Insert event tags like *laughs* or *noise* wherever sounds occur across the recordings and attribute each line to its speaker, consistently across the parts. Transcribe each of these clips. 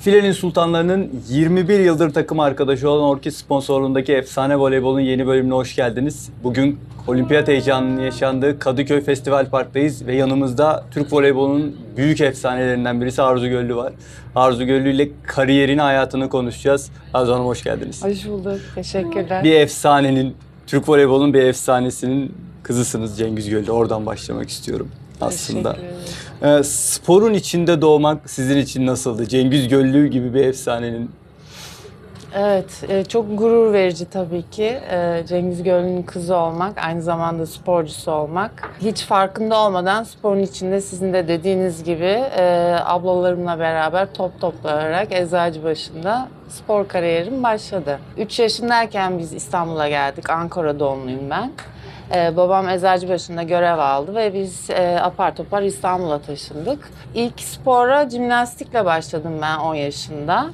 Speaker 1: Filenin Sultanları'nın 21 yıldır takım arkadaşı olan Orkid sponsorluğundaki efsane voleybolun yeni bölümüne hoş geldiniz. Bugün olimpiyat heyecanının yaşandığı Kadıköy Festival Park'tayız ve yanımızda Türk voleybolunun büyük efsanelerinden birisi Arzu Göllü var. Arzu Göllü ile kariyerini, hayatını konuşacağız. Arzu Hanım hoş geldiniz.
Speaker 2: Hoş bulduk. Teşekkürler.
Speaker 1: Bir efsanenin, Türk voleybolunun bir efsanesinin kızısınız Cengiz Göllü. Oradan başlamak istiyorum aslında. Ee, sporun içinde doğmak sizin için nasıldı? Cengiz Göllü gibi bir efsanenin
Speaker 2: Evet, e, çok gurur verici tabii ki. E, Cengiz Göl'ün kızı olmak, aynı zamanda sporcusu olmak. Hiç farkında olmadan sporun içinde sizin de dediğiniz gibi e, ablalarımla beraber top toplayarak Eczacıbaşı'nda spor kariyerim başladı. 3 yaşındayken biz İstanbul'a geldik. Ankara doğumluyum ben. E, babam Eczacıbaşı'nda görev aldı ve biz e, apar topar İstanbul'a taşındık. İlk spora jimnastikle başladım ben 10 yaşında.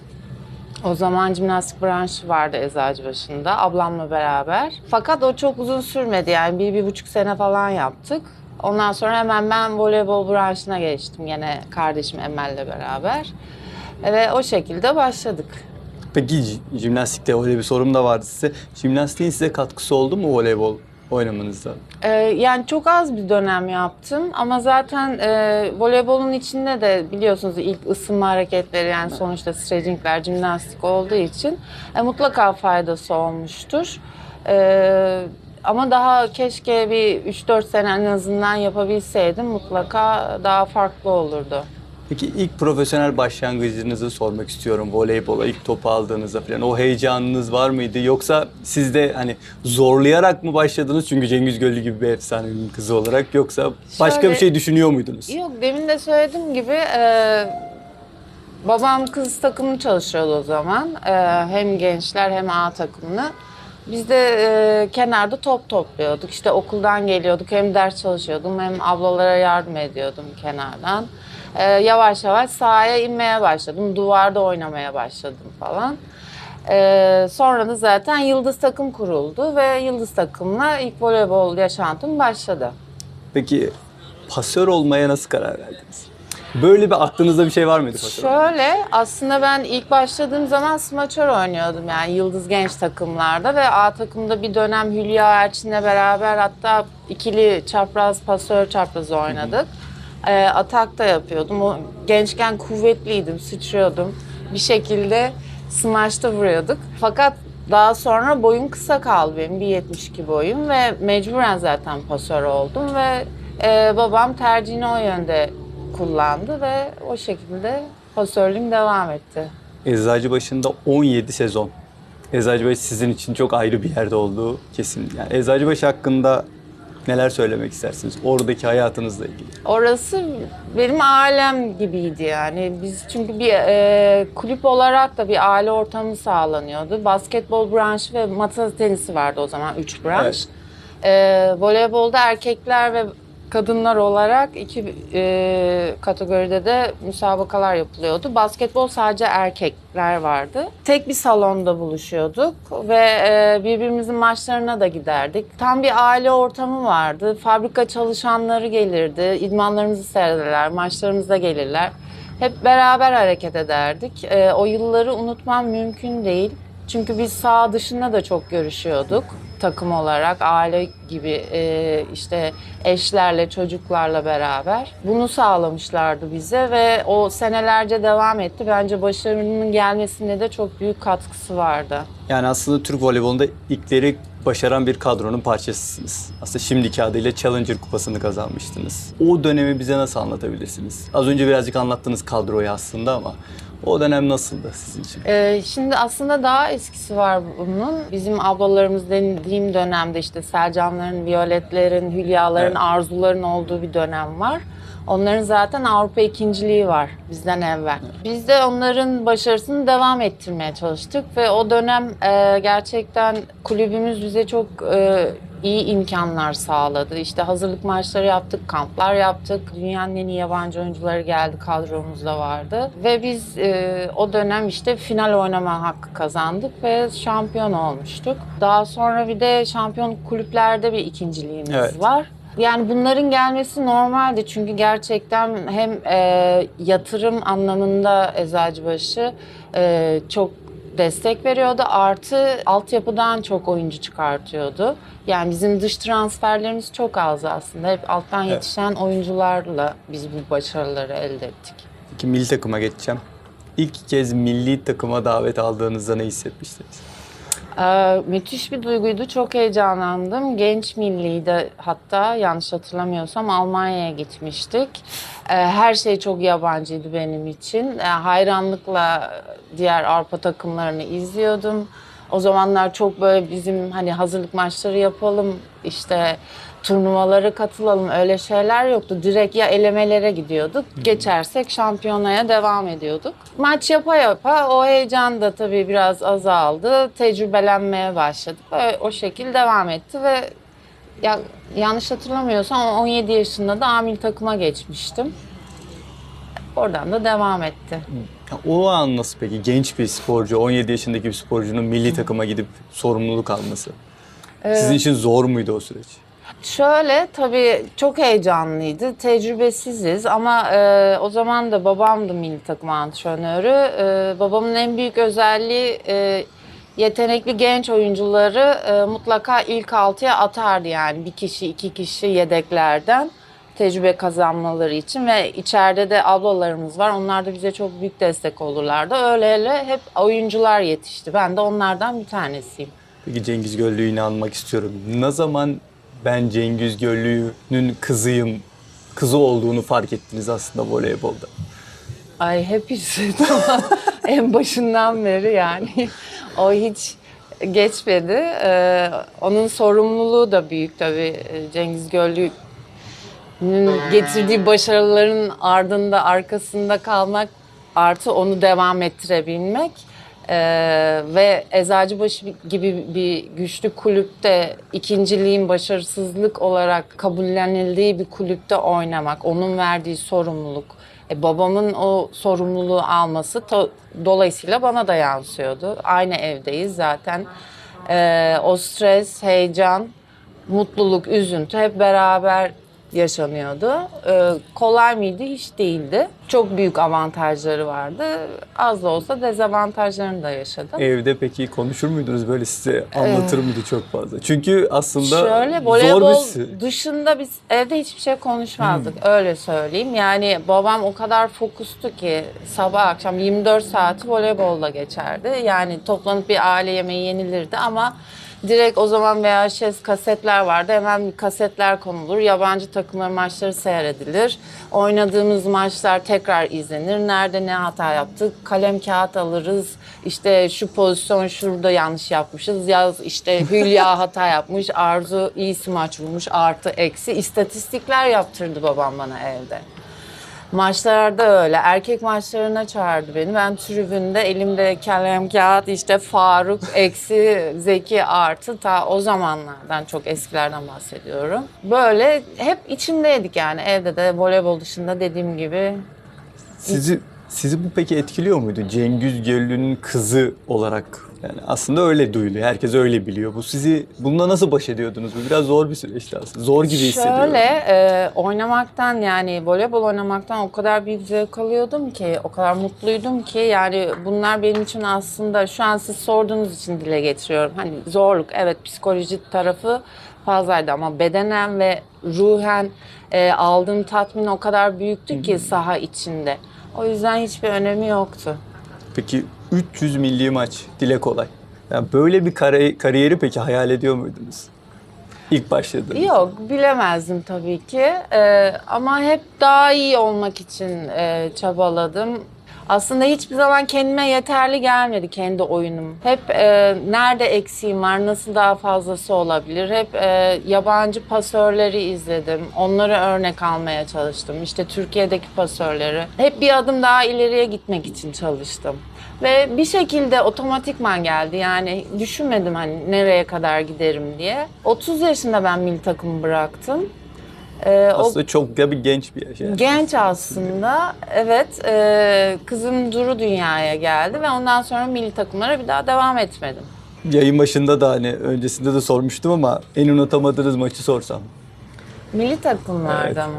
Speaker 2: O zaman jimnastik branşı vardı Eczacıbaşı'nda ablamla beraber. Fakat o çok uzun sürmedi yani bir, bir buçuk sene falan yaptık. Ondan sonra hemen ben voleybol branşına geçtim yine kardeşim Emel'le beraber. Ve o şekilde başladık.
Speaker 1: Peki jimnastikte öyle bir sorum da vardı size. Jimnastiğin size katkısı oldu mu voleybol oynamanızda?
Speaker 2: Ee, yani çok az bir dönem yaptım ama zaten e, voleybolun içinde de biliyorsunuz ilk ısınma hareketleri yani sonuçta stretchingler, jimnastik olduğu için e, mutlaka faydası olmuştur. Ee, ama daha keşke bir 3-4 sene en azından yapabilseydim mutlaka daha farklı olurdu.
Speaker 1: Peki ilk profesyonel başlangıcınızı sormak istiyorum voleybola ilk topu aldığınızda falan. O heyecanınız var mıydı? Yoksa siz de hani zorlayarak mı başladınız çünkü Cengiz Göllü gibi bir efsanenin kızı olarak yoksa başka
Speaker 2: Şöyle-
Speaker 1: bir şey düşünüyor muydunuz?
Speaker 2: Yok demin de söylediğim gibi e, babam kız takımını çalışıyordu o zaman. E, hem gençler hem A takımını. Biz de e, kenarda top topluyorduk. İşte okuldan geliyorduk hem ders çalışıyordum hem ablalara yardım ediyordum kenardan. E, yavaş yavaş sahaya inmeye başladım. Duvarda oynamaya başladım falan. E, sonra da zaten Yıldız takım kuruldu ve Yıldız takımla ilk voleybol yaşantım başladı.
Speaker 1: Peki pasör olmaya nasıl karar verdiniz? Böyle bir aklınızda bir şey var mıydı pasör?
Speaker 2: Şöyle aslında ben ilk başladığım zaman smaçör oynuyordum yani Yıldız Genç takımlarda ve A takımda bir dönem Hülya Erçin'le beraber hatta ikili çapraz pasör çapraz oynadık. Ee, atak yapıyordum. O gençken kuvvetliydim, sıçrıyordum. Bir şekilde smaçta vuruyorduk. Fakat daha sonra boyum kısa kaldı benim. 1.72 boyum ve mecburen zaten pasör oldum ve e, babam tercihini o yönde kullandı ve o şekilde pasörlüğüm devam etti.
Speaker 1: Eczacıbaşı'nda 17 sezon. Eczacıbaşı sizin için çok ayrı bir yerde olduğu kesin. Yani Eczacıbaşı hakkında neler söylemek istersiniz? Oradaki hayatınızla ilgili.
Speaker 2: Orası benim ailem gibiydi yani. Biz çünkü bir e, kulüp olarak da bir aile ortamı sağlanıyordu. Basketbol branşı ve masa tenisi vardı o zaman üç branş. E, voleybolda erkekler ve kadınlar olarak iki e, kategoride de müsabakalar yapılıyordu. Basketbol sadece erkekler vardı. Tek bir salonda buluşuyorduk ve e, birbirimizin maçlarına da giderdik. Tam bir aile ortamı vardı. Fabrika çalışanları gelirdi, idmanlarımızı seyrederler, maçlarımıza gelirler. Hep beraber hareket ederdik. E, o yılları unutmam mümkün değil. Çünkü biz sağ dışında da çok görüşüyorduk takım olarak, aile gibi e, işte eşlerle, çocuklarla beraber. Bunu sağlamışlardı bize ve o senelerce devam etti. Bence başarının gelmesinde de çok büyük katkısı vardı.
Speaker 1: Yani aslında Türk voleybolunda ilkleri başaran bir kadronun parçasısınız. Aslında şimdiki adıyla Challenger kupasını kazanmıştınız. O dönemi bize nasıl anlatabilirsiniz? Az önce birazcık anlattınız kadroyu aslında ama o dönem nasıldı sizin için?
Speaker 2: Ee, şimdi aslında daha eskisi var bunun. Bizim ablalarımız dediğim dönemde işte Selcanların, Violetlerin, Hülyaların,
Speaker 1: Evet.
Speaker 2: Arzuların olduğu bir dönem var. Onların zaten Avrupa ikinciliği var bizden evvel. Biz de onların başarısını devam ettirmeye çalıştık ve o dönem e, gerçekten kulübümüz bize çok e, iyi imkanlar sağladı. İşte hazırlık maçları yaptık, kamplar yaptık. Dünyanın en iyi yabancı oyuncuları geldi, kadromuzda vardı. Ve biz e, o dönem işte final oynama hakkı kazandık ve şampiyon olmuştuk. Daha sonra bir de şampiyon kulüplerde bir ikinciliğimiz
Speaker 1: Evet.
Speaker 2: var. Yani bunların gelmesi normaldi çünkü gerçekten hem e, yatırım anlamında Eczacıbaşı e, çok destek veriyordu. Artı altyapıdan çok oyuncu çıkartıyordu. Yani bizim dış transferlerimiz çok azdı aslında. Hep alttan yetişen oyuncularla biz bu başarıları elde ettik.
Speaker 1: Peki milli takıma geçeceğim. İlk kez milli takıma davet aldığınızda ne hissetmiştiniz?
Speaker 2: Ee, müthiş bir duyguydu. Çok heyecanlandım. Genç milliydi hatta yanlış hatırlamıyorsam Almanya'ya gitmiştik. Ee, her şey çok yabancıydı benim için. Ee, hayranlıkla diğer Avrupa takımlarını izliyordum. O zamanlar çok böyle bizim hani hazırlık maçları yapalım, işte turnuvalara katılalım öyle şeyler yoktu. Direkt ya elemelere gidiyorduk, geçersek şampiyonaya devam ediyorduk. Maç yapa yapa o heyecan da tabii biraz azaldı. Tecrübelenmeye başladık. Ve o şekilde devam etti ve ya, yanlış hatırlamıyorsam 17 yaşında da amil takıma geçmiştim. Oradan da devam etti.
Speaker 1: O an nasıl peki? Genç bir sporcu, 17 yaşındaki bir sporcunun milli takıma gidip sorumluluk alması. Sizin için zor muydu o süreç?
Speaker 2: Şöyle tabii çok heyecanlıydı. Tecrübesiziz ama e, o zaman da babamdı milli takım antrenörü. E, babamın en büyük özelliği e, yetenekli genç oyuncuları e, mutlaka ilk altıya atardı yani bir kişi iki kişi yedeklerden tecrübe kazanmaları için ve içeride de ablalarımız var. Onlar da bize çok büyük destek olurlardı. Öyle öyle hep oyuncular yetişti. Ben de onlardan bir tanesiyim.
Speaker 1: Peki Cengiz Göllü'yü yine anmak istiyorum. Ne zaman ben Cengiz Göllü'nün kızıyım, kızı olduğunu fark ettiniz aslında voleybolda?
Speaker 2: Ay hep hissettim *laughs* en başından beri yani o hiç geçmedi. Ee, onun sorumluluğu da büyük tabii Ee, Cengiz Göllü'nün getirdiği başarıların ardında arkasında kalmak artı onu devam ettirebilmek. Ee, ve Eczacıbaşı gibi bir güçlü kulüpte ikinciliğin başarısızlık olarak kabullenildiği bir kulüpte oynamak, onun verdiği sorumluluk, e, babamın o sorumluluğu alması dolayısıyla bana da yansıyordu. Aynı evdeyiz zaten. Ee, o stres, heyecan, mutluluk, üzüntü hep beraber yaşanıyordu. Ee, kolay mıydı? Hiç değildi. Çok büyük avantajları vardı. Az da olsa dezavantajlarını da yaşadım.
Speaker 1: Evde peki konuşur muydunuz böyle size anlatır mıydı çok fazla? Çünkü aslında
Speaker 2: Şöyle
Speaker 1: zor
Speaker 2: voleybol
Speaker 1: bir sü-
Speaker 2: dışında biz evde hiçbir şey konuşmazdık öyle söyleyeyim. Yani babam o kadar fokustu ki sabah akşam 24 saati voleybolla geçerdi. Yani toplanıp bir aile yemeği yenilirdi ama direkt o zaman VHS kasetler vardı. Hemen kasetler konulur. Yabancı takımların maçları seyredilir. Oynadığımız maçlar tekrar izlenir. Nerede ne hata yaptık? Kalem kağıt alırız. İşte şu pozisyon şurada yanlış yapmışız. Yaz işte Hülya *laughs* hata yapmış. Arzu iyi smaç vurmuş. Artı eksi. İstatistikler yaptırdı babam bana evde. Maçlarda öyle. Erkek maçlarına çağırdı beni. Ben tribünde elimde kalem kağıt işte Faruk eksi Zeki artı ta o zamanlardan çok eskilerden bahsediyorum. Böyle hep içimdeydik yani evde de voleybol dışında dediğim gibi
Speaker 1: Sizi sizi bu peki etkiliyor muydu? Cengiz Göllü'nün kızı olarak yani aslında öyle duyuluyor. Herkes öyle biliyor. Bu sizi bununla nasıl baş ediyordunuz? Bu biraz zor bir süreçti aslında. Zor gibi hissediyorum.
Speaker 2: Şöyle e, oynamaktan yani voleybol oynamaktan o kadar büyük zevk alıyordum ki, o kadar mutluydum ki yani bunlar benim için aslında şu an siz sorduğunuz için dile getiriyorum. Hani zorluk evet psikoloji tarafı fazlaydı ama bedenen ve ruhen e, aldığım tatmin o kadar büyüktü ki saha içinde. O yüzden hiçbir önemi yoktu.
Speaker 1: Peki 300 milli maç dile kolay. Yani böyle bir kari- kariyeri peki hayal ediyor muydunuz? İlk başladığınızda.
Speaker 2: Yok bilemezdim tabii ki Ee, ama hep daha iyi olmak için e, çabaladım. Aslında hiçbir zaman kendime yeterli gelmedi kendi oyunum. Hep e, nerede eksiğim var, nasıl daha fazlası olabilir? Hep e, yabancı pasörleri izledim. Onları örnek almaya çalıştım. İşte Türkiye'deki pasörleri. Hep bir adım daha ileriye gitmek için çalıştım. Ve bir şekilde otomatikman geldi. Yani düşünmedim hani nereye kadar giderim diye. 30 yaşında ben milli takımı bıraktım. Ee, o
Speaker 1: Aslında çok da bir genç bir yaş. yani.
Speaker 2: genç aslında. Evet. e, kızım Duru dünyaya geldi ve ondan sonra milli takımlara bir daha devam etmedim.
Speaker 1: Yayın başında da hani öncesinde de sormuştum ama en unutamadığınız maçı sorsam.
Speaker 2: Milli takımlarda mı?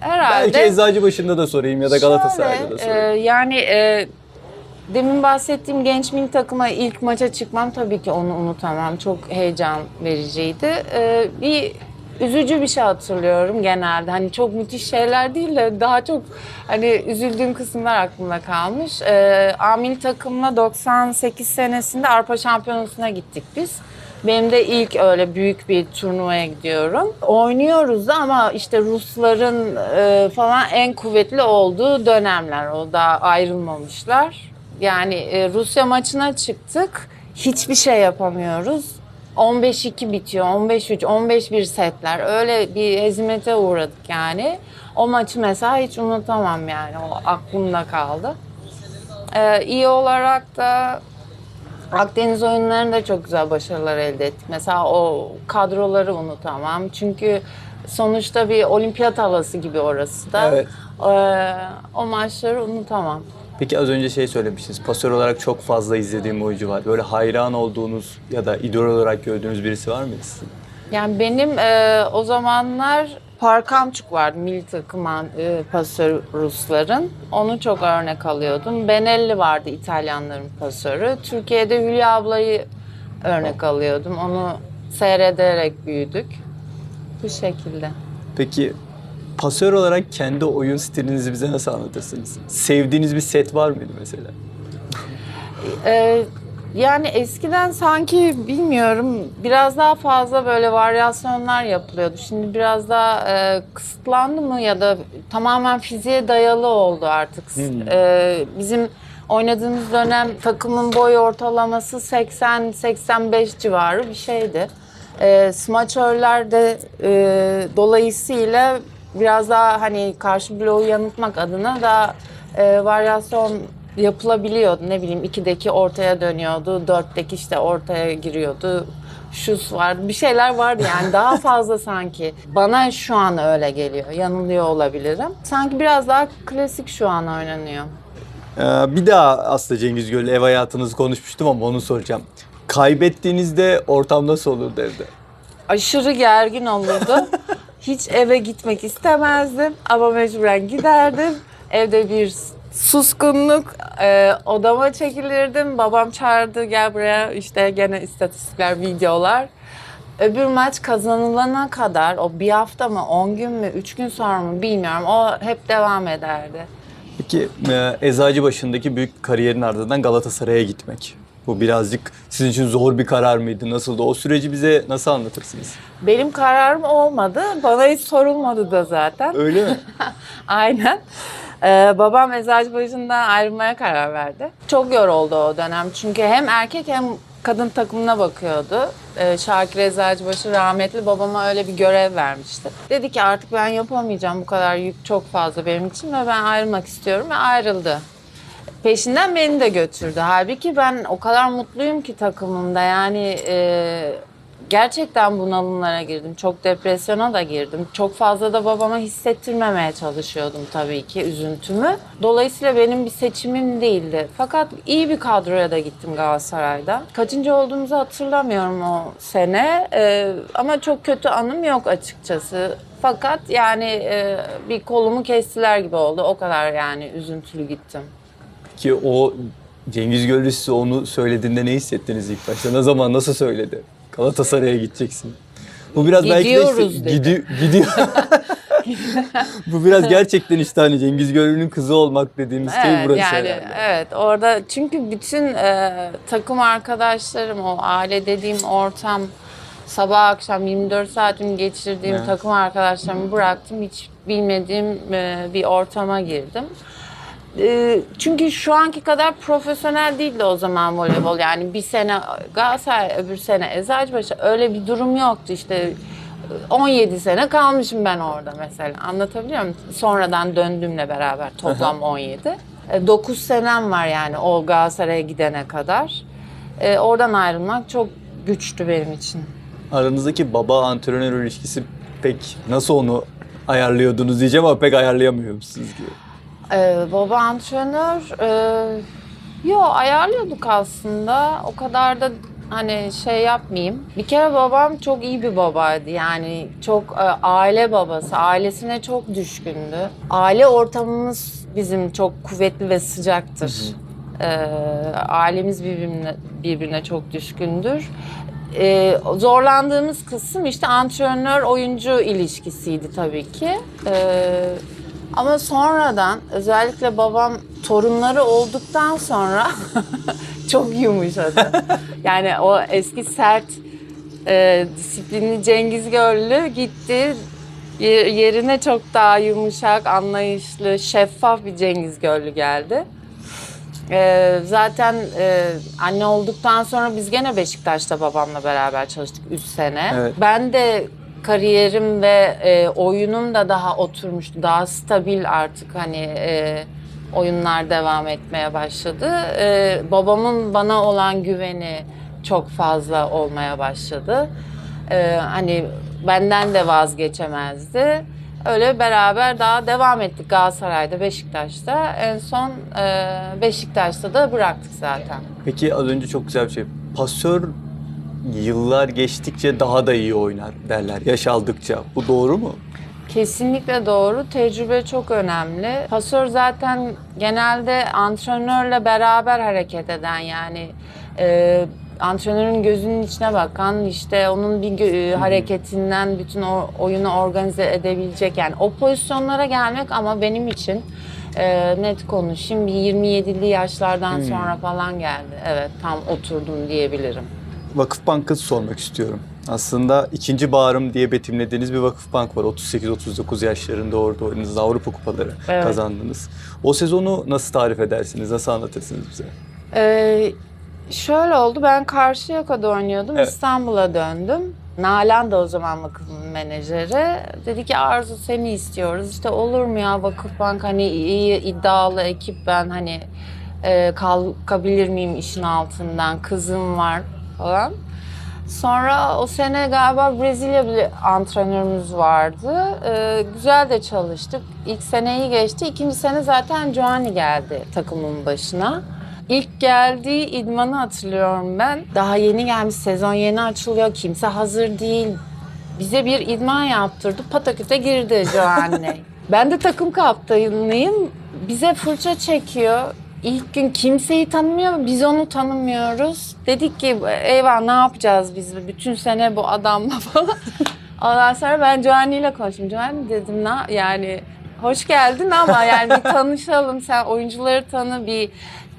Speaker 2: Herhalde.
Speaker 1: Belki Eczacıbaşı'nda da sorayım ya da Galatasaray'da da
Speaker 2: Şöyle,
Speaker 1: sorayım.
Speaker 2: e, yani e, demin bahsettiğim genç milli takıma ilk maça çıkmam tabii ki onu unutamam. Çok heyecan vericiydi. E, bir üzücü bir şey hatırlıyorum genelde. Hani çok müthiş şeyler değil de daha çok hani üzüldüğüm kısımlar aklımda kalmış. E, A milli takımla 98 senesinde Avrupa Şampiyonası'na gittik biz. Benim de ilk öyle büyük bir turnuvaya gidiyorum. Oynuyoruz da ama işte Rusların e, falan en kuvvetli olduğu dönemler. O da ayrılmamışlar. Yani e, Rusya maçına çıktık. Hiçbir şey yapamıyoruz. 15-2 bitiyor, 15-3, 15-1 setler. Öyle bir hezimete uğradık yani. O maçı mesela hiç unutamam yani. O aklımda kaldı. Ee, iyi olarak da Akdeniz oyunlarında çok güzel başarılar elde ettik. Mesela o kadroları unutamam. Çünkü sonuçta bir olimpiyat havası gibi orası da.
Speaker 1: Evet.
Speaker 2: Ee, o maçları unutamam.
Speaker 1: Peki az önce şey söylemiştiniz. Pasör olarak çok fazla izlediğim oyuncu var. Böyle hayran olduğunuz ya da idol olarak gördüğünüz birisi var mıydı sizin?
Speaker 2: Yani benim e, o zamanlar Parkamçuk vardı milli takım e, pasörü Rusların. Onu çok örnek alıyordum. Benelli vardı İtalyanların pasörü. Türkiye'de Hülya ablayı örnek alıyordum. Onu seyrederek büyüdük. Bu şekilde.
Speaker 1: Peki pasör olarak kendi oyun stilinizi bize nasıl anlatırsınız? Sevdiğiniz bir set var mıydı mesela?
Speaker 2: Ee, yani eskiden sanki bilmiyorum biraz daha fazla böyle varyasyonlar yapılıyordu. Şimdi biraz daha e, kısıtlandı mı ya da tamamen fiziğe dayalı oldu artık. Ee, bizim oynadığımız dönem takımın boy ortalaması 80-85 civarı bir şeydi. E, smaçörler de e, dolayısıyla biraz daha hani karşı bloğu yanıltmak adına da e, varyasyon yapılabiliyordu. Ne bileyim 2'deki ortaya dönüyordu, 4'teki işte ortaya giriyordu. Şus vardı. Bir şeyler vardı yani daha *laughs* fazla sanki. Bana şu an öyle geliyor. Yanılıyor olabilirim. Sanki biraz daha klasik şu an oynanıyor.
Speaker 1: Ee, bir daha aslında Cengiz Göl'le ev hayatınızı konuşmuştum ama onu soracağım. Kaybettiğinizde ortam nasıl olurdu evde?
Speaker 2: aşırı gergin olurdu. *laughs* Hiç eve gitmek istemezdim ama mecburen giderdim. *laughs* Evde bir suskunluk, e, odama çekilirdim. Babam çağırdı gel buraya işte gene istatistikler, videolar. Öbür maç kazanılana kadar o bir hafta mı, 10 gün mü, 3 gün sonra mı bilmiyorum. O hep devam ederdi.
Speaker 1: Peki e, Eczacıbaşı'ndaki büyük kariyerin ardından Galatasaray'a gitmek. Bu birazcık sizin için zor bir karar mıydı? Nasıldı? O süreci bize nasıl anlatırsınız?
Speaker 2: Benim kararım olmadı. Bana hiç sorulmadı da zaten.
Speaker 1: Öyle mi? *laughs*
Speaker 2: Aynen. Ee, babam Eczacıbaşı'ndan ayrılmaya karar verdi. Çok yoruldu o dönem. Çünkü hem erkek hem kadın takımına bakıyordu. Ee, Şakir Eczacıbaşı rahmetli babama öyle bir görev vermişti. Dedi ki artık ben yapamayacağım bu kadar yük çok fazla benim için ve ben ayrılmak istiyorum ve ayrıldı. Peşinden beni de götürdü. Halbuki ben o kadar mutluyum ki takımımda. Yani e, gerçekten bunalımlara girdim. Çok depresyona da girdim. Çok fazla da babama hissettirmemeye çalışıyordum tabii ki üzüntümü. Dolayısıyla benim bir seçimim değildi. Fakat iyi bir kadroya da gittim Galatasaray'da. Kaçıncı olduğumuzu hatırlamıyorum o sene. E, ama çok kötü anım yok açıkçası. Fakat yani e, bir kolumu kestiler gibi oldu. O kadar yani üzüntülü gittim.
Speaker 1: Ki o Cengiz Göl'ü size onu söylediğinde ne hissettiniz ilk başta? Ne zaman, nasıl söyledi? Galatasaray'a gideceksin. Bu biraz belki de
Speaker 2: Gidiyoruz
Speaker 1: işte,
Speaker 2: dedi.
Speaker 1: gidi- gidiyor. *laughs* Bu biraz gerçekten işte hani Cengiz Göl'ün kızı olmak dediğimiz şey
Speaker 2: Evet,
Speaker 1: burası
Speaker 2: yani
Speaker 1: herhalde.
Speaker 2: evet orada çünkü bütün e, takım arkadaşlarım o aile dediğim ortam sabah akşam 24 saatimi geçirdiğim
Speaker 1: Evet.
Speaker 2: takım arkadaşlarımı bıraktım hiç bilmediğim e, bir ortama girdim. E, çünkü şu anki kadar profesyonel değildi o zaman voleybol. Yani bir sene Galatasaray, öbür sene Eczacıbaşı öyle bir durum yoktu işte. 17 sene kalmışım ben orada mesela. Anlatabiliyor muyum? Sonradan döndüğümle beraber toplam 17. 9 senem var yani o Galatasaray'a gidene kadar. E, oradan ayrılmak çok güçtü benim için.
Speaker 1: Aranızdaki baba antrenör ilişkisi pek nasıl onu ayarlıyordunuz diyeceğim ama pek ayarlayamıyor musunuz gibi.
Speaker 2: Ee, baba antrenör, e, yo ayarlıyorduk aslında. O kadar da hani şey yapmayayım. Bir kere babam çok iyi bir babaydı. Yani çok e, aile babası. Ailesine çok düşkündü. Aile ortamımız bizim çok kuvvetli ve sıcaktır. E, ailemiz birbirine, birbirine çok düşkündür. E, zorlandığımız kısım işte antrenör oyuncu ilişkisiydi tabii ki. E, ama sonradan özellikle babam torunları olduktan sonra *laughs* çok yumuşadı. Yani o eski sert e, disiplinli Cengiz Göllü gitti. Yer- Yerine çok daha yumuşak, anlayışlı, şeffaf bir Cengiz Göllü geldi. E, zaten e, anne olduktan sonra biz gene Beşiktaş'ta babamla beraber çalıştık 3 sene.
Speaker 1: Evet.
Speaker 2: Ben de kariyerim ve e, oyunum da daha oturmuştu. Daha stabil artık hani e, oyunlar devam etmeye başladı. E, babamın bana olan güveni çok fazla olmaya başladı. E, hani benden de vazgeçemezdi. Öyle beraber daha devam ettik Galatasaray'da, Beşiktaş'ta. En son e, Beşiktaş'ta da bıraktık zaten.
Speaker 1: Peki az önce çok güzel bir şey. Pasör yıllar geçtikçe daha da iyi oynar derler yaş aldıkça. Bu doğru mu?
Speaker 2: Kesinlikle doğru. Tecrübe çok önemli. Pasör zaten genelde antrenörle beraber hareket eden yani e, antrenörün gözünün içine bakan işte onun bir e, hareketinden bütün o oyunu organize edebilecek yani o pozisyonlara gelmek ama benim için e, net konuşayım bir 27'li yaşlardan sonra falan geldi. Evet tam oturdum diyebilirim.
Speaker 1: Vakıfbank'ı sormak istiyorum. Aslında ikinci bağrım diye betimlediğiniz bir Vakıfbank var. 38-39 yaşlarında orada oynadınız. Avrupa kupaları
Speaker 2: Evet.
Speaker 1: kazandınız. O sezonu nasıl tarif edersiniz? Nasıl anlatırsınız bize?
Speaker 2: Ee, şöyle oldu. Ben Karşıyaka'da oynuyordum.
Speaker 1: Evet.
Speaker 2: İstanbul'a döndüm. Nalan da o zaman vakıfın menajeri. Dedi ki Arzu seni istiyoruz. İşte olur mu ya Vakıfbank hani iyi iddialı ekip ben hani e, kalkabilir miyim işin altından? Kızım var falan. Sonra o sene galiba Brezilya bir antrenörümüz vardı. Ee, güzel de çalıştık. İlk seneyi geçti. İkinci sene zaten Giovanni geldi takımın başına. İlk geldiği idmanı hatırlıyorum ben. Daha yeni gelmiş, sezon yeni açılıyor. Kimse hazır değil. Bize bir idman yaptırdı. Pataküte girdi Giovanni. *laughs* ben de takım kaptanıyım. Bize fırça çekiyor. İlk gün kimseyi tanımıyor, biz onu tanımıyoruz. Dedik ki eyvah ne yapacağız biz bütün sene bu adamla *laughs* falan. Ondan sonra ben Giovanni ile konuştum. Giovanni dedim na yani hoş geldin ama yani bir tanışalım. Sen oyuncuları tanı bir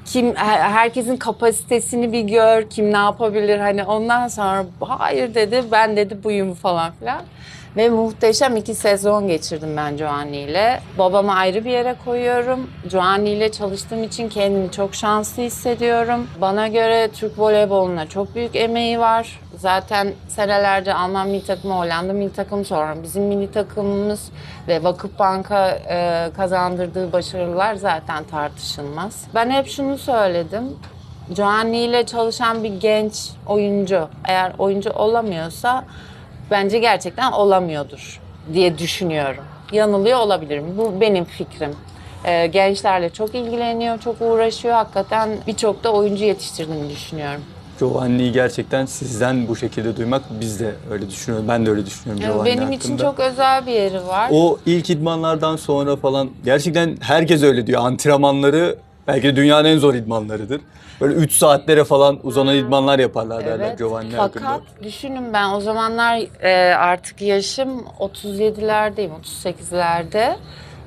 Speaker 2: kim her- herkesin kapasitesini bir gör. Kim ne yapabilir hani ondan sonra hayır dedi ben dedi buyum falan filan. Ve muhteşem iki sezon geçirdim ben Giovanni ile. Babamı ayrı bir yere koyuyorum. Giovanni ile çalıştığım için kendimi çok şanslı hissediyorum. Bana göre Türk voleyboluna çok büyük emeği var. Zaten senelerce Alman milli takımı, Hollanda milli takımı sonra bizim milli takımımız ve Vakıfbank'a e, kazandırdığı başarılar zaten tartışılmaz. Ben hep şunu söyledim. Giovanni ile çalışan bir genç oyuncu eğer oyuncu olamıyorsa bence gerçekten olamıyordur diye düşünüyorum. Yanılıyor olabilirim. Bu benim fikrim. Ee, gençlerle çok ilgileniyor, çok uğraşıyor. Hakikaten birçok da oyuncu yetiştirdiğini düşünüyorum.
Speaker 1: Giovanni'yi gerçekten sizden bu şekilde duymak biz de öyle düşünüyoruz. Ben de öyle düşünüyorum
Speaker 2: Yani
Speaker 1: Giovanni
Speaker 2: benim için
Speaker 1: hakkında.
Speaker 2: çok özel bir yeri var.
Speaker 1: O ilk idmanlardan sonra falan gerçekten herkes öyle diyor. Antrenmanları belki de dünyanın en zor idmanlarıdır. Böyle 3 saatlere falan uzanan idmanlar yaparlar derler
Speaker 2: Evet,
Speaker 1: Giovanni
Speaker 2: fakat
Speaker 1: hakkında.
Speaker 2: düşünün ben o zamanlar e, artık yaşım 37'lerdeyim, 38'lerde.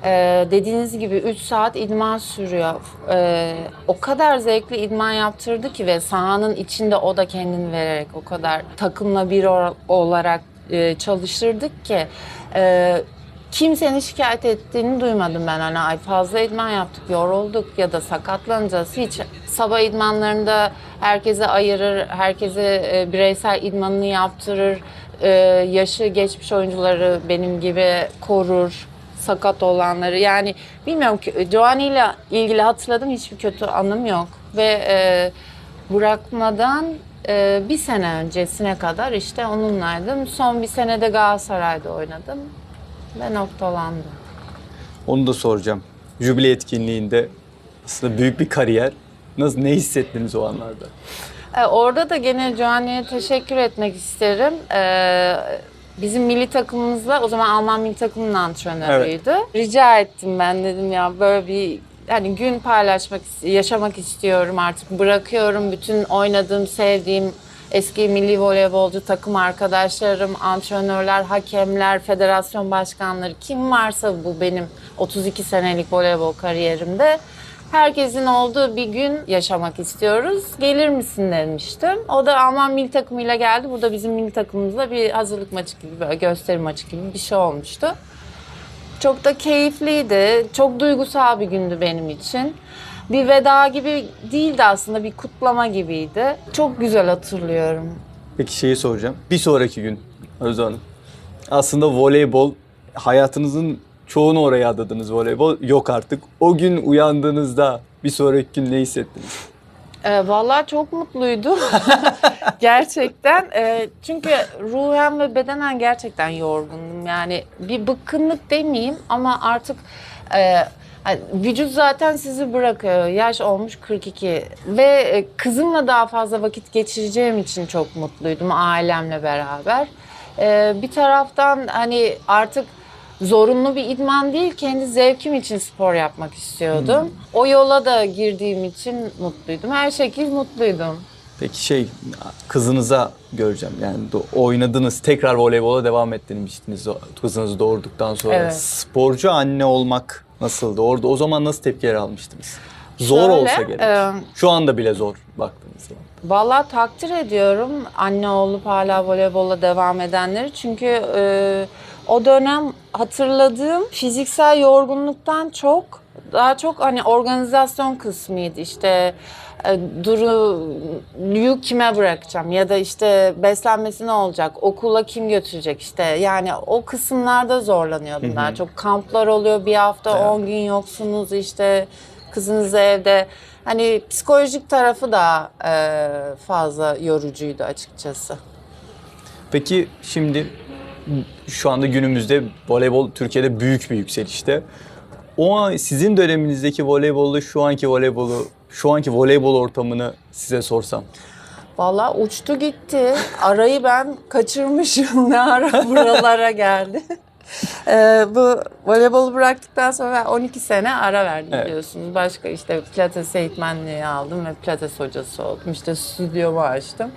Speaker 2: E, dediğiniz gibi 3 saat idman sürüyor. E, o kadar zevkli idman yaptırdı ki ve sahanın içinde o da kendini vererek o kadar takımla bir olarak e, çalıştırdık ki e, kimsenin şikayet ettiğini duymadım ben. Hani ay fazla idman yaptık, yorulduk ya da sakatlanacağız. Hiç sabah idmanlarında herkese ayırır, herkese e, bireysel idmanını yaptırır. E, yaşı geçmiş oyuncuları benim gibi korur sakat olanları. Yani bilmiyorum ki Giovanni ile ilgili hatırladığım hiçbir kötü anım yok. Ve e, bırakmadan e, bir sene öncesine kadar işte onunlaydım. Son bir senede Galatasaray'da oynadım ve noktalandı.
Speaker 1: Onu da soracağım. Jübile etkinliğinde aslında büyük bir kariyer. Nasıl ne hissettiniz o anlarda?
Speaker 2: E, orada da gene Joanne'ye teşekkür etmek isterim. E, bizim milli takımımızla o zaman Alman milli takımının antrenörüydü. Rica ettim ben dedim ya böyle bir hani gün paylaşmak, yaşamak istiyorum artık bırakıyorum bütün oynadığım, sevdiğim eski milli voleybolcu takım arkadaşlarım, antrenörler, hakemler, federasyon başkanları kim varsa bu benim 32 senelik voleybol kariyerimde herkesin olduğu bir gün yaşamak istiyoruz. Gelir misin demiştim. O da Alman milli takımıyla geldi. Burada bizim milli takımımızla bir hazırlık maçı gibi, böyle gösteri maçı gibi bir şey olmuştu. Çok da keyifliydi. Çok duygusal bir gündü benim için. Bir veda gibi değildi aslında, bir kutlama gibiydi. Çok güzel hatırlıyorum.
Speaker 1: Peki şeyi soracağım. Bir sonraki gün Özde Hanım. Aslında voleybol hayatınızın çoğunu oraya adadınız voleybol. Yok artık. O gün uyandığınızda bir sonraki gün ne hissettiniz?
Speaker 2: Ee, vallahi çok mutluydum. *laughs* gerçekten. Ee, çünkü ruhen ve bedenen gerçekten yorgundum. Yani bir bıkkınlık demeyeyim ama artık e, vücut zaten sizi bırakıyor. Yaş olmuş 42 ve e, kızımla daha fazla vakit geçireceğim için çok mutluydum ailemle beraber. Ee, bir taraftan hani artık zorunlu bir idman değil, kendi zevkim için spor yapmak istiyordum. O yola da girdiğim için mutluydum. Her şekil mutluydum.
Speaker 1: Peki şey kızınıza göreceğim yani oynadınız tekrar voleybola devam ettirmiştiniz kızınızı doğurduktan sonra.
Speaker 2: Evet.
Speaker 1: Sporcu anne olmak nasıldı? Orada o zaman nasıl tepkiler almıştınız? Zor
Speaker 2: Şöyle,
Speaker 1: olsa gerek.
Speaker 2: e,
Speaker 1: Şu anda bile zor baktığınız zaman.
Speaker 2: Vallahi takdir ediyorum anne olup hala voleybola devam edenleri. Çünkü e, o dönem hatırladığım fiziksel yorgunluktan çok daha çok hani organizasyon kısmıydı. İşte Duru'yu kime bırakacağım ya da işte beslenmesi ne olacak, okula kim götürecek işte yani o kısımlarda zorlanıyordum daha çok. Kamplar oluyor bir hafta
Speaker 1: Evet.
Speaker 2: 10 gün yoksunuz işte kızınız evde. Hani psikolojik tarafı da e, fazla yorucuydu açıkçası.
Speaker 1: Peki şimdi şu anda günümüzde voleybol Türkiye'de büyük bir yükselişte. O an sizin döneminizdeki voleybolu şu anki voleybolu şu anki voleybol ortamını size sorsam.
Speaker 2: Vallahi uçtu gitti. Arayı ben kaçırmışım. *laughs* Ne ara buralara geldi. Ee, bu voleybolu bıraktıktan sonra ben 12 sene ara verdim
Speaker 1: Evet.
Speaker 2: biliyorsunuz. Başka işte pilates eğitmenliği aldım ve pilates hocası oldum. İşte stüdyomu açtım.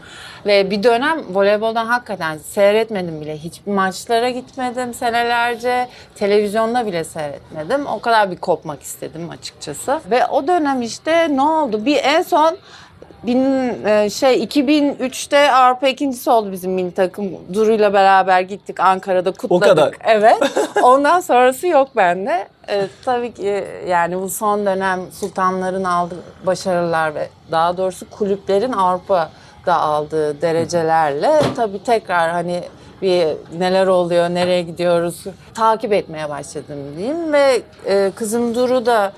Speaker 2: Ve bir dönem voleyboldan hakikaten seyretmedim bile. Hiçbir maçlara gitmedim senelerce. Televizyonda bile seyretmedim. O kadar bir kopmak istedim açıkçası. Ve o dönem işte ne oldu? Bir en son Bin, e, şey 2003'te Avrupa ikincisi oldu bizim milli takım. Duru'yla beraber gittik Ankara'da kutladık.
Speaker 1: kadar.
Speaker 2: Evet. *laughs* Ondan sonrası yok bende. E, tabii ki e, yani bu son dönem sultanların aldığı başarılar ve daha doğrusu kulüplerin Avrupa'da aldığı derecelerle tabii tekrar hani bir neler oluyor, nereye gidiyoruz takip etmeye başladım diyeyim ve e, kızım Duru da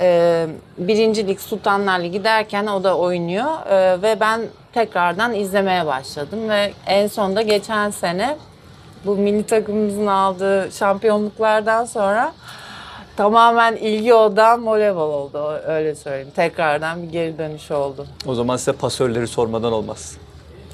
Speaker 2: e, birinci lig Sultanlar Ligi derken o da oynuyor E, ve ben tekrardan izlemeye başladım ve en sonda geçen sene bu milli takımımızın aldığı şampiyonluklardan sonra tamamen ilgi odam voleybol oldu öyle söyleyeyim. Tekrardan bir geri dönüş oldu.
Speaker 1: O zaman size pasörleri sormadan olmaz.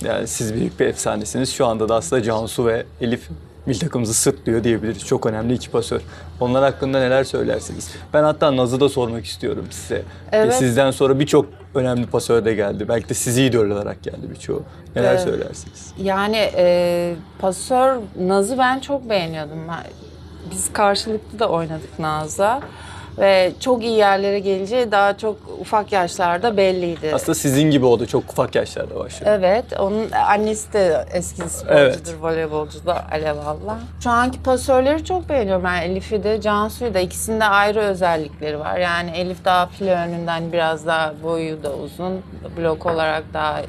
Speaker 1: Yani siz büyük bir efsanesiniz. Şu anda da aslında Cansu ve Elif milli takımımızı sırtlıyor diyebiliriz. Çok önemli iki pasör. Onlar hakkında neler söylersiniz? Ben hatta Naz'ı da sormak istiyorum size.
Speaker 2: Evet.
Speaker 1: Ve sizden sonra birçok önemli pasör de geldi. Belki de sizi idol olarak geldi birçoğu. Neler
Speaker 2: Evet.
Speaker 1: söylersiniz?
Speaker 2: Yani e, pasör Naz'ı ben çok beğeniyordum. Biz karşılıklı da oynadık Naz'la. Ve çok iyi yerlere geleceği daha çok ufak yaşlarda belliydi.
Speaker 1: Aslında sizin gibi oldu. Çok ufak yaşlarda başladı.
Speaker 2: Evet, onun annesi de eski sporcudur,
Speaker 1: Evet.
Speaker 2: voleybolcu da Alev Alla. Şu anki pasörleri çok beğeniyorum. Ben Elif'i de, Cansu'yu da. İkisinde ayrı özellikleri var. Yani Elif daha file önünden biraz daha boyu da uzun. Blok olarak daha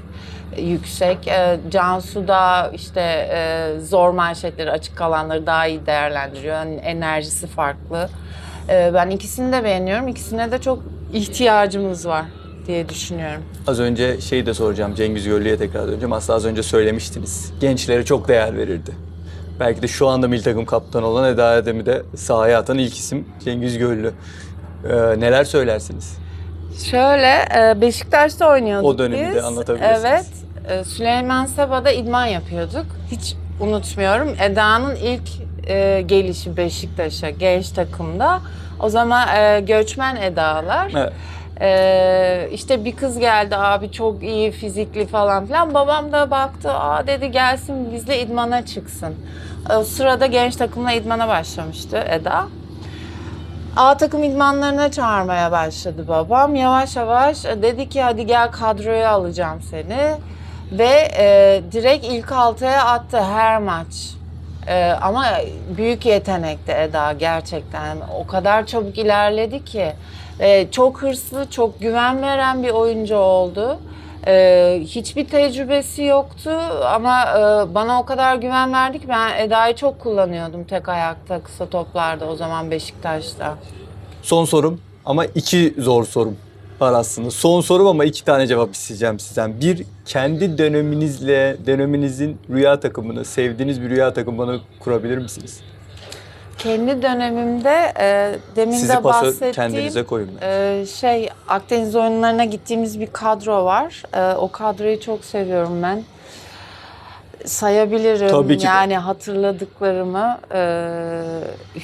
Speaker 2: yüksek. Ee, Cansu da işte e, zor manşetleri, açık alanları daha iyi değerlendiriyor. Yani enerjisi farklı. Ee, ben ikisini de beğeniyorum. İkisine de çok ihtiyacımız var diye düşünüyorum.
Speaker 1: Az önce şeyi de soracağım. Cengiz Göllü'ye tekrar döneceğim. Aslında az önce söylemiştiniz. Gençlere çok değer verirdi. Belki de şu anda milli takım kaptanı olan Eda Erdem'i de sahaya atan ilk isim Cengiz Göllü. Ee, neler söylersiniz?
Speaker 2: Şöyle e, Beşiktaş'ta oynuyorduk
Speaker 1: O dönemi de
Speaker 2: biz.
Speaker 1: anlatabilirsiniz.
Speaker 2: Evet. e, Süleyman Seba'da idman yapıyorduk. Hiç unutmuyorum. Eda'nın ilk e, gelişi Beşiktaş'a genç takımda. O zaman e, göçmen Eda'lar.
Speaker 1: Evet.
Speaker 2: Ee, işte bir kız geldi abi çok iyi fizikli falan filan. Babam da baktı aa dedi gelsin bizle idmana çıksın. O sırada genç takımla idmana başlamıştı Eda. A takım idmanlarına çağırmaya başladı babam. Yavaş yavaş e, dedi ki hadi gel kadroya alacağım seni. Ve e, direkt ilk altıya attı her maç. E, ama büyük yetenekti Eda gerçekten. O kadar çabuk ilerledi ki. E, çok hırslı, çok güven veren bir oyuncu oldu. E, hiçbir tecrübesi yoktu ama e, bana o kadar güven verdi ki ben Eda'yı çok kullanıyordum tek ayakta kısa toplarda o zaman Beşiktaş'ta.
Speaker 1: Son sorum ama iki zor sorum var aslında. Son sorum ama iki tane cevap isteyeceğim sizden. Bir, kendi döneminizle, döneminizin rüya takımını, sevdiğiniz bir rüya takımını kurabilir misiniz?
Speaker 2: Kendi dönemimde e, demin
Speaker 1: Sizi
Speaker 2: de bahsettiğim
Speaker 1: kendinize koyun.
Speaker 2: e, şey Akdeniz oyunlarına gittiğimiz bir kadro var. E, o kadroyu çok seviyorum ben. Sayabilirim
Speaker 1: Tabii ki de.
Speaker 2: yani hatırladıklarımı. E,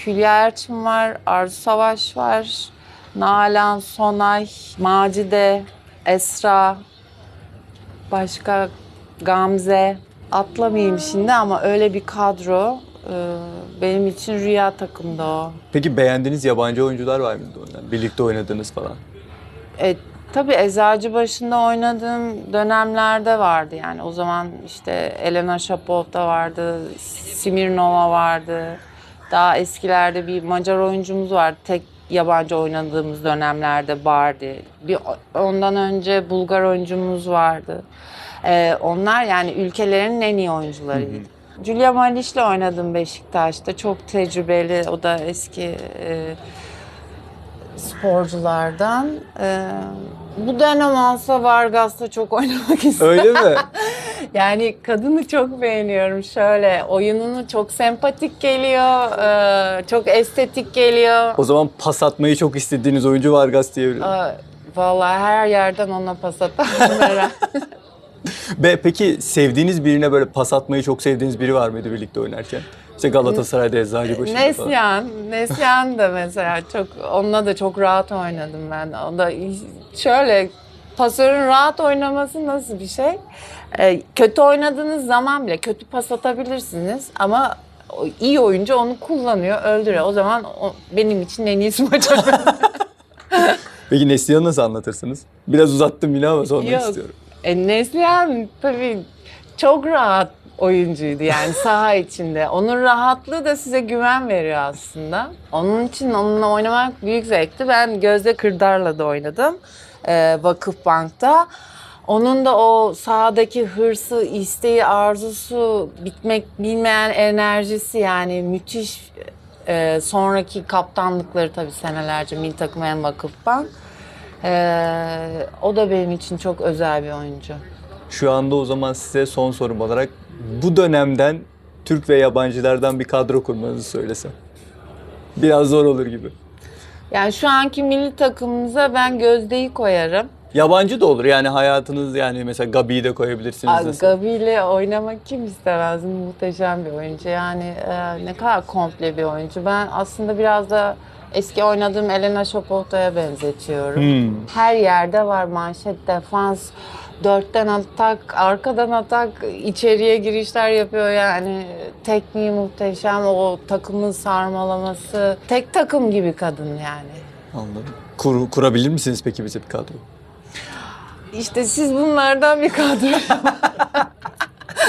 Speaker 2: Hülya Erçin var, Arzu Savaş var, Nalan, Sonay, Macide, Esra, başka Gamze. Atlamayayım şimdi ama öyle bir kadro. e, benim için rüya takımda o.
Speaker 1: Peki beğendiğiniz yabancı oyuncular var mıydı ondan? Birlikte oynadığınız falan.
Speaker 2: E, tabii Eczacıbaşı'nda oynadığım dönemlerde vardı yani. O zaman işte Elena Şapov da vardı, Simirnova vardı. Daha eskilerde bir Macar oyuncumuz vardı. Tek yabancı oynadığımız dönemlerde Bardi. Bir ondan önce Bulgar oyuncumuz vardı. E, onlar yani ülkelerinin en iyi oyuncularıydı. Julia Maliş'le oynadım Beşiktaş'ta. Çok tecrübeli. O da eski e, sporculardan. Ee, bu dönem olsa Vargas'ta çok oynamak *laughs* isterim.
Speaker 1: Öyle mi? *laughs*
Speaker 2: Yani kadını çok beğeniyorum. Şöyle oyununu çok sempatik geliyor, e, çok estetik geliyor.
Speaker 1: o zaman pas atmayı çok istediğiniz oyuncu Vargas diyebilirim.
Speaker 2: Aa, Vallahi her yerden ona pas atarım. *laughs*
Speaker 1: Be, peki sevdiğiniz birine böyle pas atmayı çok sevdiğiniz biri var mıydı birlikte oynarken? İşte Galatasaray'da Eczacıbaşı'nda falan.
Speaker 2: Neslihan, Neslihan da mesela çok onunla da çok rahat oynadım ben. O da şöyle pasörün rahat oynaması nasıl bir şey? Ee, kötü oynadığınız zaman bile kötü pas atabilirsiniz ama iyi oyuncu onu kullanıyor, öldürüyor. O zaman o, benim için en iyisi maç *laughs*
Speaker 1: Peki Neslihan'ı nasıl anlatırsınız? Biraz uzattım yine ama sormak
Speaker 2: Yok.
Speaker 1: istiyorum.
Speaker 2: E, Neslihan tabii çok rahat oyuncuydu yani saha içinde. Onun rahatlığı da size güven veriyor aslında. Onun için onunla oynamak büyük zevkti. Ben Gözde Kırdar'la da oynadım e, Vakıfbank'ta. Onun da o sahadaki hırsı, isteği, arzusu, bitmek bilmeyen enerjisi yani müthiş. E, sonraki kaptanlıkları tabii senelerce milli takım hem Vakıfbank. E, o da benim için çok özel bir oyuncu.
Speaker 1: Şu anda o zaman size son sorum olarak bu dönemden Türk ve yabancılardan bir kadro kurmanızı söylesem. Biraz zor olur gibi.
Speaker 2: Yani şu anki milli takımımıza ben Gözde'yi koyarım.
Speaker 1: Yabancı da olur yani hayatınız yani mesela Gabi'yi de koyabilirsiniz.
Speaker 2: Abi,
Speaker 1: mesela.
Speaker 2: Gabi ile oynamak kim istemez? Muhteşem bir oyuncu. Yani e, ne kadar komple bir oyuncu. Ben aslında biraz da eski oynadığım Elena Şapovta'ya benzetiyorum.
Speaker 1: Hmm.
Speaker 2: Her yerde var manşet, defans, dörtten atak, arkadan atak, içeriye girişler yapıyor yani. Tekniği muhteşem, o takımın sarmalaması. Tek takım gibi kadın yani.
Speaker 1: Anladım. Kur, kurabilir misiniz peki bize bir kadro?
Speaker 2: İşte siz bunlardan bir kadro. *laughs*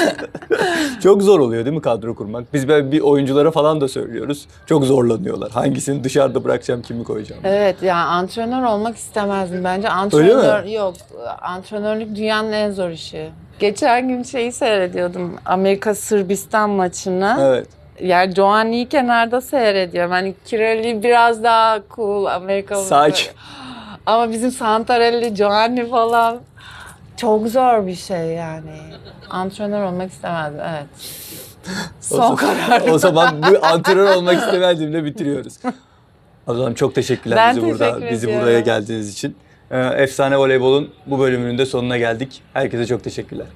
Speaker 2: *laughs*
Speaker 1: Çok zor oluyor değil mi kadro kurmak? Biz böyle bir oyunculara falan da söylüyoruz. Çok zorlanıyorlar. Hangisini dışarıda bırakacağım, kimi koyacağım?
Speaker 2: Evet yani antrenör olmak istemezdim bence.
Speaker 1: Öyle
Speaker 2: Antrenör yok. Antrenörlük dünyanın en zor işi. Geçen gün şeyi seyrediyordum. Amerika Sırbistan maçını.
Speaker 1: Evet.
Speaker 2: Yani Giovanni'yi kenarda seyrediyorum. Hani Kirelli biraz daha cool Amerika.
Speaker 1: Sakin.
Speaker 2: Ama bizim Santarelli, Giovanni falan çok zor bir şey yani. Antrenör olmak istemezdim evet. *laughs*
Speaker 1: O
Speaker 2: Son
Speaker 1: zaman-
Speaker 2: karar.
Speaker 1: O zaman bu antrenör olmak istemezdim de bitiriyoruz. Zaman çok teşekkürler
Speaker 2: Ben
Speaker 1: bizi burada
Speaker 2: teşekkür
Speaker 1: bizi
Speaker 2: ediyorum.
Speaker 1: buraya geldiğiniz için. Ee, Efsane Voleybol'un bu bölümünün de sonuna geldik. Herkese çok teşekkürler.